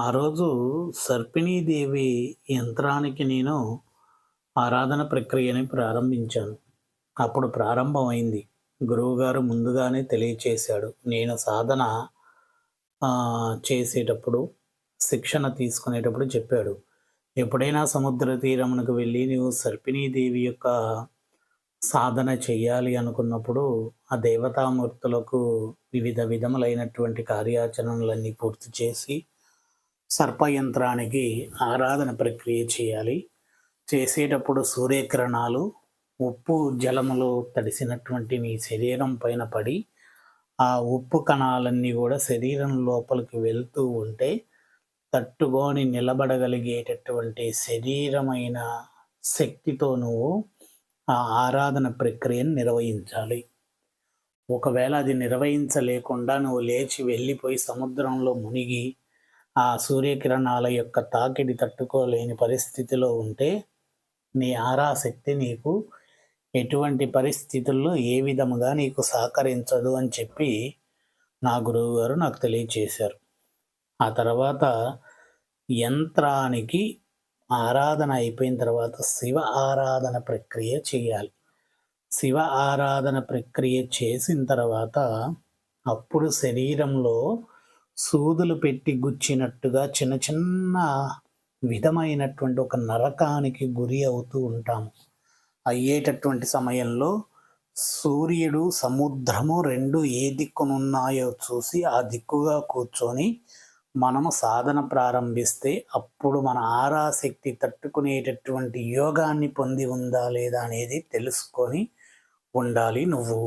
ఆ రోజు సర్పిణీదేవి యంత్రానికి నేను ఆరాధన ప్రక్రియని ప్రారంభించాను. అప్పుడు ప్రారంభమైంది. గురువుగారు ముందుగానే తెలియచేశాడు. నేను సాధన చేసేటప్పుడు శిక్షణ తీసుకునేటప్పుడు చెప్పాడు. ఎప్పుడైనా సముద్ర తీరమునకు వెళ్ళి నీవు సర్పిణీదేవి యొక్క సాధన చేయాలి అనుకున్నప్పుడు ఆ దేవతామూర్తులకు వివిధ విధములైనటువంటి కార్యాచరణలన్నీ పూర్తి చేసి సర్పయంత్రానికి ఆరాధన ప్రక్రియ చేయాలి. చేసేటప్పుడు సూర్యకిరణాలు ఉప్పు జలములో తడిసినటువంటి నీ శరీరం పైన పడి ఆ ఉప్పు కణాలన్నీ కూడా శరీరం లోపలికి వెళ్తూ ఉంటే తట్టుకొని నిలబడగలిగేటటువంటి శరీరమైన శక్తితో నువ్వు ఆ ఆరాధన ప్రక్రియను నిర్వహించాలి. ఒకవేళ అది నిర్వహించలేకుండా నువ్వు లేచి వెళ్ళిపోయి సముద్రంలో మునిగి ఆ సూర్యకిరణాల యొక్క తాకిడి తట్టుకోలేని పరిస్థితిలో ఉంటే నీ ఆరాశక్తి నీకు ఎటువంటి పరిస్థితుల్లో ఏ విధముగా నీకు సహకరించదు అని చెప్పి నా గురువు గారు నాకు తెలియచేశారు. ఆ తర్వాత యంత్రానికి ఆరాధన అయిపోయిన తర్వాత శివ ఆరాధన ప్రక్రియ చేయాలి. శివ ఆరాధన ప్రక్రియ చేసిన తర్వాత అప్పుడు శరీరంలో సూదులు పెట్టి గుచ్చినట్టుగా చిన్న చిన్న విధమైనటువంటి ఒక నరకానికి గురి అవుతూ ఉంటాము. అయ్యేటటువంటి సమయంలో సూర్యుడు సముద్రము రెండు ఏ దిక్కునున్నాయో చూసి ఆ దిక్కుగా కూర్చొని మనము సాధన ప్రారంభిస్తే అప్పుడు మన ఆరాశక్తి తట్టుకునేటటువంటి యోగాన్ని పొంది ఉందా లేదా అనేది తెలుసుకొని ఉండాలి నువ్వు.